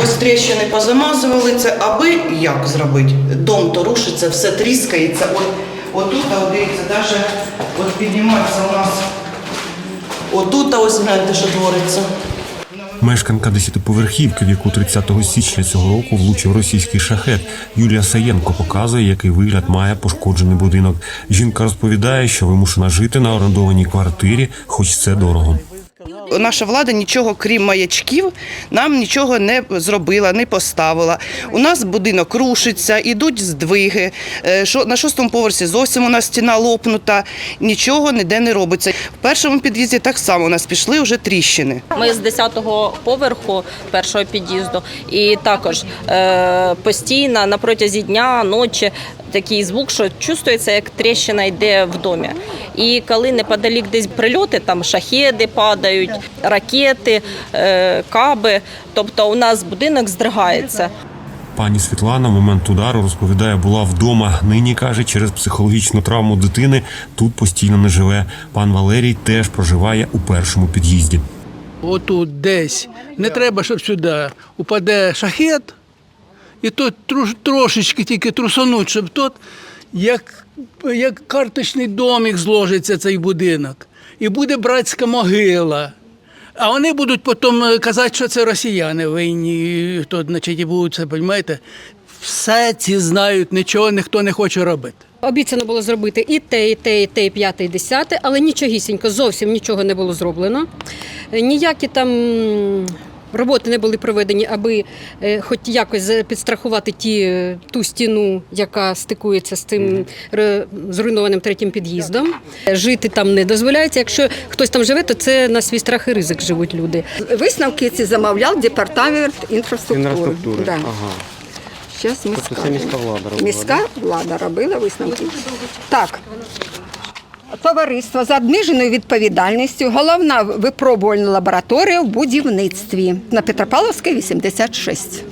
Ось тріщини позамазували це, аби як зробити? Дом то рушиться, все тріскається. От, отут, а дивіться, навіть от піднімається у нас. Отут, а ось гляньте, що твориться. Мешканка десятиповерхівки, в яку 30 січня цього року влучив російський шахет, Юлія Саєнко показує, який вигляд має пошкоджений будинок. Жінка розповідає, що вимушена жити на орендованій квартирі, хоч це дорого. Наша влада нічого, крім маячків, нам нічого не зробила, не поставила. У нас будинок рушиться, ідуть здвиги. Е, На шостому поверсі зовсім у нас стіна лопнута, нічого ніде не робиться. В першому під'їзді так само у нас пішли вже тріщини. Ми з 10-го поверху першого під'їзду, і також е, постійно на протязі дня, ночі такий звук, що чувствується, як тріщина йде в домі. І коли неподалік десь прильоти, там шахеди падають, ракети, е, каби, тобто у нас будинок здригається. Пані Світлана в момент удару розповідає, була вдома. Нині каже, через психологічну травму дитини тут постійно не живе. Пан Валерій теж проживає у першому під'їзді. отут десь. Не треба, щоб сюди упаде шахет, і тут трош- трошечки тільки трусануть, щоб тут як, як карточний домик зложиться цей будинок. І буде братська могила. А вони будуть потім е, казати, що це росіяни винні, хто, значить, і будуть це, розумієте? Все ці знають, нічого ніхто не хоче робити. Обіцяно було зробити і те, і те, і те, і п'яте, і десяте, але нічогісінько, зовсім нічого не було зроблено. Е, Ніякі там роботи не були проведені, аби е, хоч якось за- підстрахувати ті, е, ту стіну, яка стикується з тим зруйнованим третім під'їздом. Е, Жити там не дозволяється. Якщо хтось там живе, то це на свій страх і ризик живуть люди. Висновки ці замовляв департамент інфраструктури. Інфраструктури. Да. Ага. Щас ми Тобто це міська влада робила, Міська влада робила висновки. Так. Товариство з обмеженою відповідальністю, головна випробувальна лабораторія в будівництві на Петропавловській 86.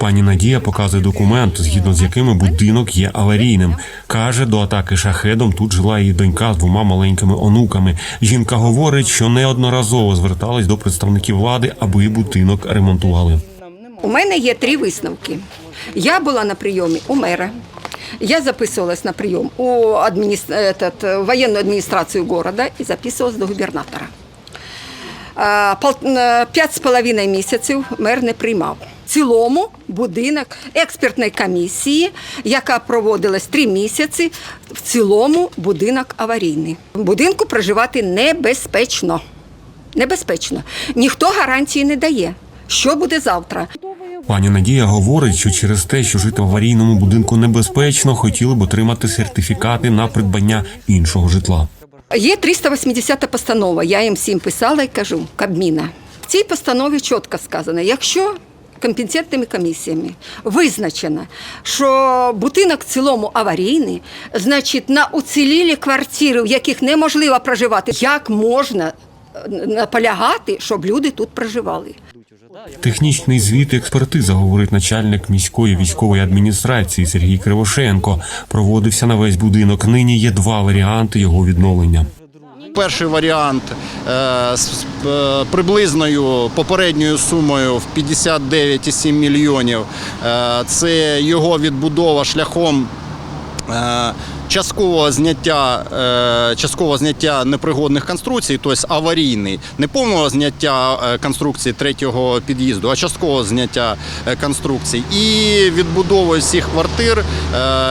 Пані Надія показує документ, згідно з якими будинок є аварійним. Каже, до атаки шахедом тут жила її донька з двома маленькими онуками. Жінка говорить, що неодноразово зверталась до представників влади, аби будинок ремонтували. У мене є три висновки. Я була на прийомі у мера. Я записувалась на прийом у адміністр... этот, воєнну адміністрацію города і записувалась до губернатора. П'ять з половиною місяців мер не приймав. В цілому будинок експертної комісії, яка проводилась три місяці, в цілому будинок аварійний. В будинку проживати небезпечно. Небезпечно. Ніхто гарантії не дає. Що буде завтра? Пані Надія говорить, що через те, що жити в аварійному будинку небезпечно, хотіли б отримати сертифікати на придбання іншого житла. Є 380 постанова. Я їм всім писала і кажу Кабміна. В цій постанові чітко сказано, якщо компетентними комісіями визначено, що будинок в цілому аварійний, значить на уцілілі квартири, в яких неможливо проживати, як можна е, наполягати, щоб люди тут проживали? Технічний звіт експертиза, говорить начальник міської військової адміністрації Сергій Кривошеєнко. Проводився на весь будинок. Нині є два варіанти його відновлення. Перший варіант е, з е, приблизною попередньою сумою в 59,7 мільйонів. Е, Це його відбудова шляхом. Часткового зняття, е, часткового зняття непригодних конструкцій, тобто аварійний, не повного зняття е, конструкції третього під'їзду, а часткового зняття е, конструкцій, і відбудови всіх квартир,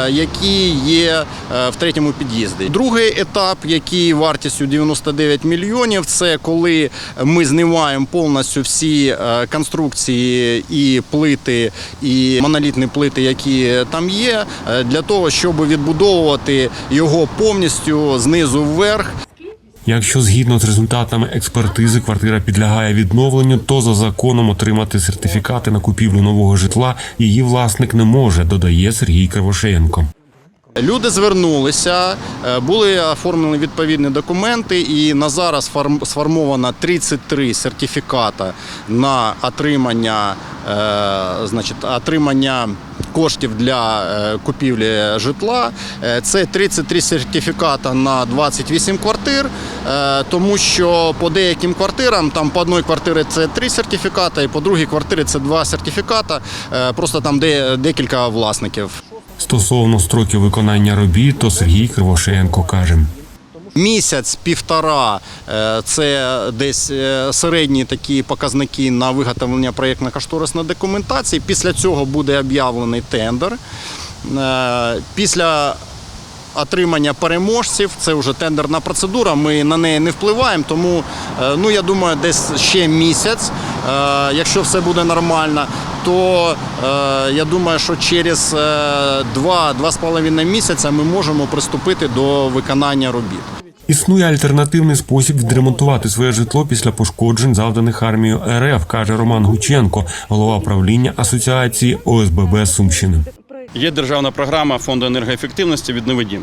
які є в третьому під'їзді. Другий етап, який вартістю 99 мільйонів, це коли ми знімаємо повністю всі конструкції і плити, і монолітні плити, які там є, для того, щоб відбудовувати його повністю знизу вверх. Якщо згідно з результатами експертизи квартира підлягає відновленню, то за законом отримати сертифікати на купівлю нового житла її власник не може, додає Сергій Кривошеєнко. Люди звернулися, е, були оформлені відповідні документи, і на зараз сформовано 33 сертифіката на отримання, е, значить, отримання коштів для е, купівлі житла. Це 33 сертифіката на 28 квартир, тому що по деяким квартирам, там по одній квартирі це 3 сертифіката, і по другій квартирі це 2 сертифіката, просто там де, декілька власників. Стосовно строків виконання робіт, то Сергій Кривошеєнко каже. Місяць, півтора е, це десь е, середні такі показники на виготовлення проєктно-кошторисної документації. Після цього буде об'явлений тендер. Е, Після отримання переможців це вже тендерна процедура. Ми на неї не впливаємо, тому ну я думаю, десь ще місяць, якщо все буде нормально. То е, я думаю, що через е, два-два з половиною місяця ми можемо приступити до виконання робіт. Існує альтернативний спосіб відремонтувати своє житло після пошкоджень, завданих армією РФ, каже Роман Гученко, голова правління асоціації ОСББ Сумщини. Є державна програма фонду енергоефективності «Віднови дім».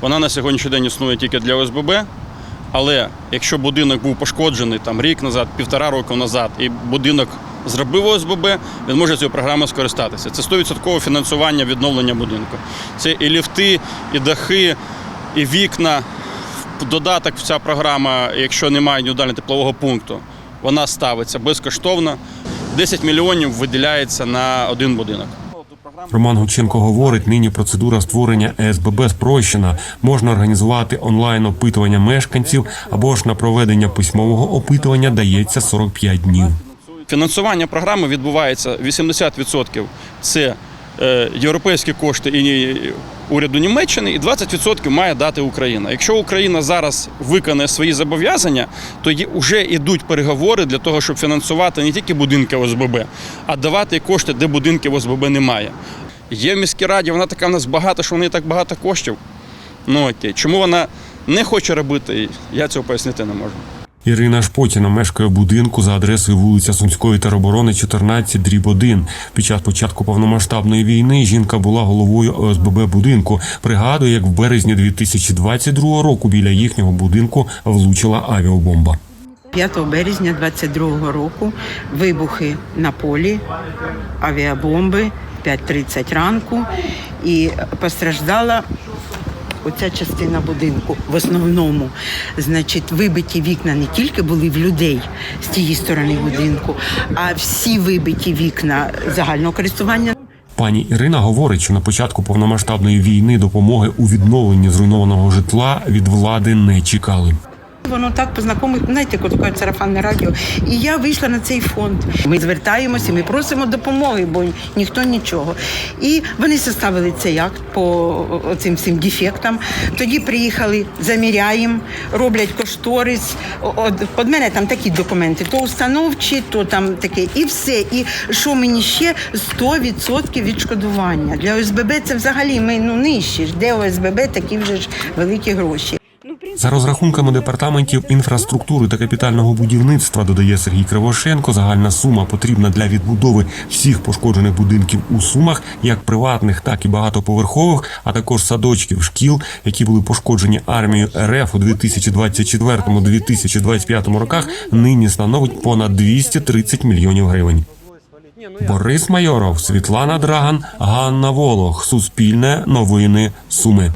Вона на сьогоднішній день існує тільки для ОСББ, але якщо будинок був пошкоджений там рік назад, півтора року назад, і будинок зробив ОСББ, він може цією програмою скористатися. Це 100% фінансування відновлення будинку. Це і ліфти, і дахи, і вікна. Додаток ця програма, якщо немає індивідуального теплового пункту, вона ставиться безкоштовно. 10 мільйонів виділяється на один будинок. Роман Гученко говорить, нині процедура створення ЕСББ спрощена. Можна організувати онлайн опитування мешканців або ж на проведення письмового опитування дається 45 днів. Фінансування програми відбувається 80% це е, європейські кошти і уряду Німеччини, і 20% має дати Україна. Якщо Україна зараз виконає свої зобов'язання, то вже йдуть переговори для того, щоб фінансувати не тільки будинки ОСББ, а давати кошти, де будинків ОСББ немає. Є в міській раді, вона така в нас багата, що в неї так багато коштів. Ну окей, чому вона не хоче робити, я цього пояснити не можу. Ірина Шпотіна мешкає в будинку за адресою вулиця Сумської тероборони, 14, дріб 1. Під час початку повномасштабної війни жінка була головою ОСББ будинку. Пригадує, як в березні 2022 року біля їхнього будинку влучила авіабомба. 5 березня 22 року вибухи на полі, авіабомби, 5.30 ранку, і постраждала оця частина будинку в основному. Значить, вибиті вікна не тільки були в людей з тієї сторони будинку, а всі вибиті вікна загального користування Пані Ірина говорить, що на початку повномасштабної війни допомоги у відновленні зруйнованого житла від влади не чекали. Воно так познайомить, знаєте, коли кажуть сарафанне радіо. І я вийшла на цей фонд. Ми звертаємося, ми просимо допомоги, бо ніхто нічого. І вони составили цей акт по цим всім дефектам. Тоді приїхали, заміряємо, роблять кошторис. От, мене там такі документи, то установчі, то там таке, і все. І що мені ще 100% відшкодування. Для ОСББ це взагалі ми ну нижчі. Де ОСББ такі вже ж великі гроші. За розрахунками департаментів інфраструктури та капітального будівництва, додає Сергій Кривошенко, загальна сума потрібна для відбудови всіх пошкоджених будинків у сумах, як приватних, так і багатоповерхових, а також садочків, шкіл, які були пошкоджені армією РФ у 2024-2025 роках, нині становить понад 230 мільйонів гривень. Борис Майоров, Світлана Драган, Ганна Волох. Суспільне новини Суми.